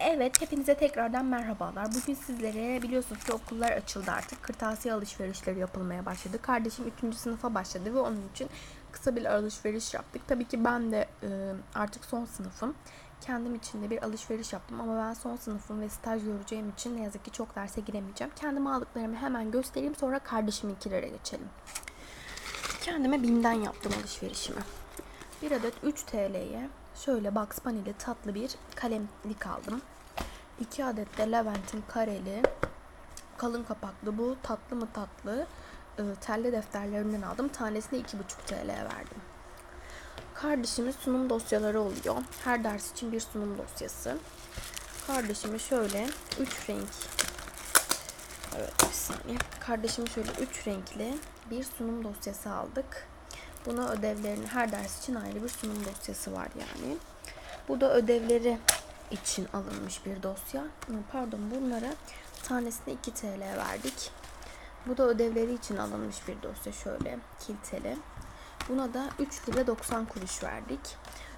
Evet, hepinize tekrardan merhabalar. Bugün sizlere biliyorsunuz ki okullar açıldı artık. Kırtasiye alışverişleri yapılmaya başladı. Kardeşim 3. sınıfa başladı ve onun için kısa bir alışveriş yaptık. Tabii ki ben de artık son sınıfım. Kendim için de bir alışveriş yaptım ama ben son sınıfım ve staj göreceğim için ne yazık ki çok derse giremeyeceğim. Kendime aldıklarımı hemen göstereyim sonra kardeşiminkilere geçelim. Kendime BİM'den yaptım alışverişimi. Bir adet 3 TL'ye şöyle Bugs Bunny'li tatlı bir kalemlik aldım. 2 adet de Levent'in kareli kalın kapaklı bu tatlı mı tatlı e, telli defterlerinden aldım. Tanesine 2,5 TL verdim. Kardeşimin sunum dosyaları oluyor. Her ders için bir sunum dosyası. Kardeşime şöyle 3 renk Evet bir saniye. Kardeşime şöyle 3 renkli bir sunum dosyası aldık. Buna ödevlerini her ders için ayrı bir sunum dosyası var yani. Bu da ödevleri için alınmış bir dosya. Pardon bunlara tanesine 2 TL verdik. Bu da ödevleri için alınmış bir dosya şöyle kiliteli. Buna da 3 lira 90 kuruş verdik.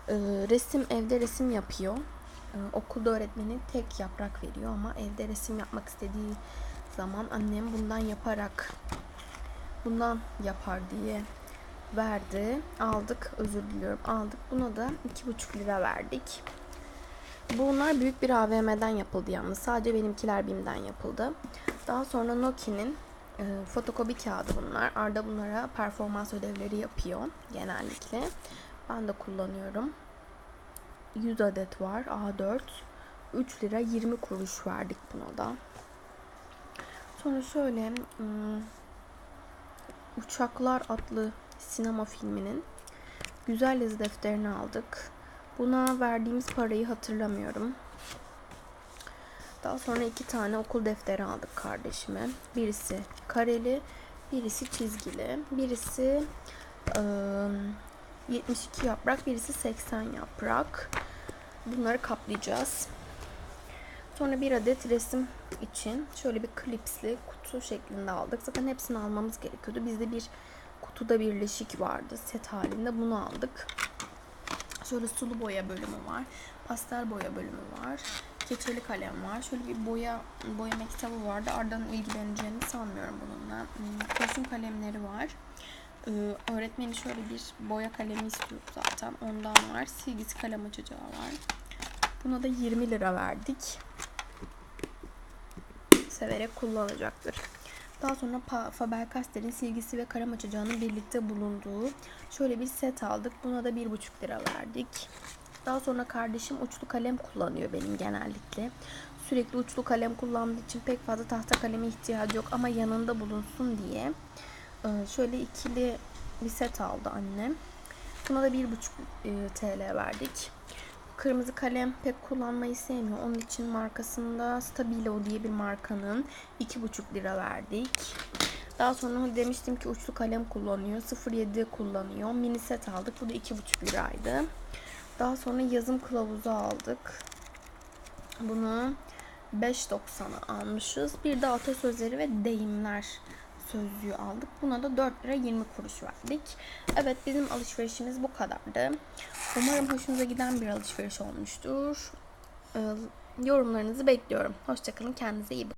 Ee, resim evde resim yapıyor. Ee, okulda öğretmeni tek yaprak veriyor ama evde resim yapmak istediği zaman annem bundan yaparak bundan yapar diye verdi. Aldık. Özür diliyorum. Aldık. Buna da 2,5 lira verdik. Bunlar büyük bir AVM'den yapıldı yalnız. Sadece benimkiler BİM'den yapıldı. Daha sonra Nokia'nın e, fotokopi kağıdı bunlar. Arda bunlara performans ödevleri yapıyor genellikle. Ben de kullanıyorum. 100 adet var. A4. 3 lira 20 kuruş verdik buna da. Sonra şöyle hmm, Uçaklar adlı sinema filminin güzel yazı defterini aldık. Buna verdiğimiz parayı hatırlamıyorum. Daha sonra iki tane okul defteri aldık kardeşime. Birisi kareli, birisi çizgili. Birisi eee, 72 yaprak, birisi 80 yaprak. Bunları kaplayacağız. Sonra bir adet resim için şöyle bir klipsli kutu şeklinde aldık. Zaten hepsini almamız gerekiyordu. Bizde bir kutuda birleşik vardı set halinde. Bunu aldık. Şöyle sulu boya bölümü var. Pastel boya bölümü var. Keçeli kalem var. Şöyle bir boya boyama kitabı vardı. Arda'nın ilgileneceğini sanmıyorum bununla. Hmm, Kurşun kalemleri var. Ee, öğretmeni şöyle bir boya kalemi istiyordu zaten. Ondan var. Silgisi kalem açacağı var. Buna da 20 lira verdik. Severek kullanacaktır. Daha sonra Faber-Castell'in silgisi ve kalem açacağının birlikte bulunduğu şöyle bir set aldık. Buna da 1,5 lira verdik. Daha sonra kardeşim uçlu kalem kullanıyor benim genellikle. Sürekli uçlu kalem kullandığı için pek fazla tahta kaleme ihtiyacı yok ama yanında bulunsun diye e, şöyle ikili bir set aldı annem. Buna da 1,5 e, TL verdik. Kırmızı kalem pek kullanmayı sevmiyor. Onun için markasında Stabilo diye bir markanın 2,5 lira verdik. Daha sonra demiştim ki uçlu kalem kullanıyor. 07 kullanıyor. Mini set aldık. Bu da 2,5 liraydı. Daha sonra yazım kılavuzu aldık. Bunu 5.90'a almışız. Bir de atasözleri ve deyimler sözlüğü aldık. Buna da 4 lira 20 kuruş verdik. Evet bizim alışverişimiz bu kadardı. Umarım hoşunuza giden bir alışveriş olmuştur. Ee, Yorumlarınızı bekliyorum. Hoşçakalın. Kendinize iyi bakın.